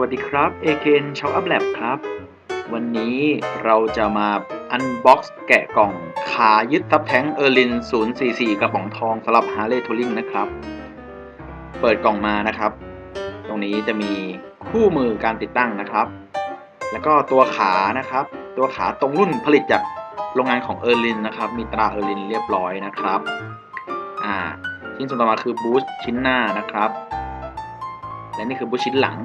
วัสดีครับ AKN Shop Up Lab ครับ วันนี้เราจะมาอันบ็อกซ์แกะกล่องขายึดซับแท้งเออร์ลิน 044 กระป๋องทองสำหรับ Harley Touring นะครับ เปิดกล่องมานะครับ ตรงนี้จะมีคู่มือการติดตั้งนะครับ แล้วก็ตัวขานะครับ ตัวขาตรงรุ่นผลิตจากโรงงานของเออร์ลินนะครับ มีตราเออร์ลินเรียบร้อยนะครับ อ่า ชิ้นส่วนต่อมาคือบูสชิ้นหน้านะครับ และนี่คือบูสชิ้นหลัง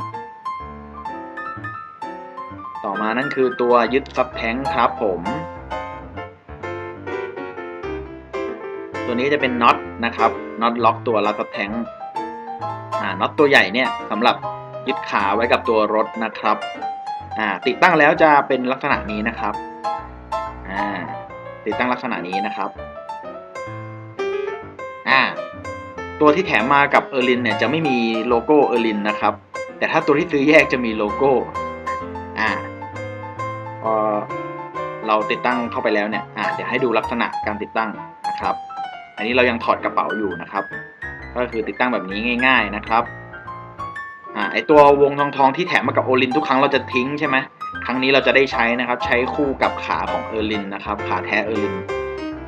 ต่อมานั่นคือตัวยึดซับแท้งครับผม ตัวนี้จะเป็นน็อตนะครับน็อตล็อกตัวรัดซับแท้งอ่าน็อตตัวใหญ่เนี่ยสำหรับยึดขาไว้กับตัวรถนะครับอ่าติดตั้งแล้วจะเป็นลักษณะนี้นะครับอ่าติดตั้งลักษณะนี้นะครับอ่าตัวที่แถมมากับเออร์ลินเนี่ยจะไม่มีโลโก้เออร์ลินนะครับ แต่ถ้าตัวที่ซื้อแยกจะมีโลโก้ พอเราติดตั้งเข้าไปแล้วเนี่ยอ่าเดี๋ยวให้ดูลักษณะการติดตั้งนะครับ อันนี้เรายังถอดกระเป๋าอยู่นะครับ ก็คือติดตั้งแบบนี้ง่าย ๆนะครับอ่าไอตัววงทองทองๆที่แถมมากับโอลินทุกครั้งเราจะทิ้งใช่ไหมครั้งนี้เราจะได้ใช้นะครับ ใช้คู่กับขาของเออร์ลินนะครับ ขาแท้เออร์ลิน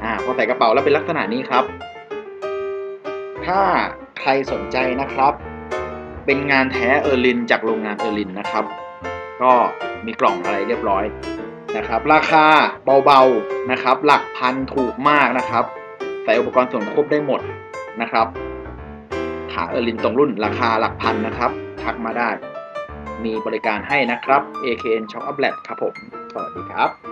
อ่าพอใส่กระเป๋าแล้วเป็นลักษณะนี้ครับ ถ้าใครสนใจนะครับ เป็นงานแท้เออร์ลินจากโรงงานเออร์ลินนะครับ ก็มีกล่องอะไรเรียบร้อยนะครับ ราคาเบาๆนะครับ หลักพันถูกมากนะครับ ใส่อุปกรณ์ส่วนควบได้หมดนะครับ ขาเออรินตรงรุ่นราคาหลักพันนะครับ ทักมาได้ มีบริการให้นะครับ AKN Shop Up Lab ครับผม สวัสดีครับ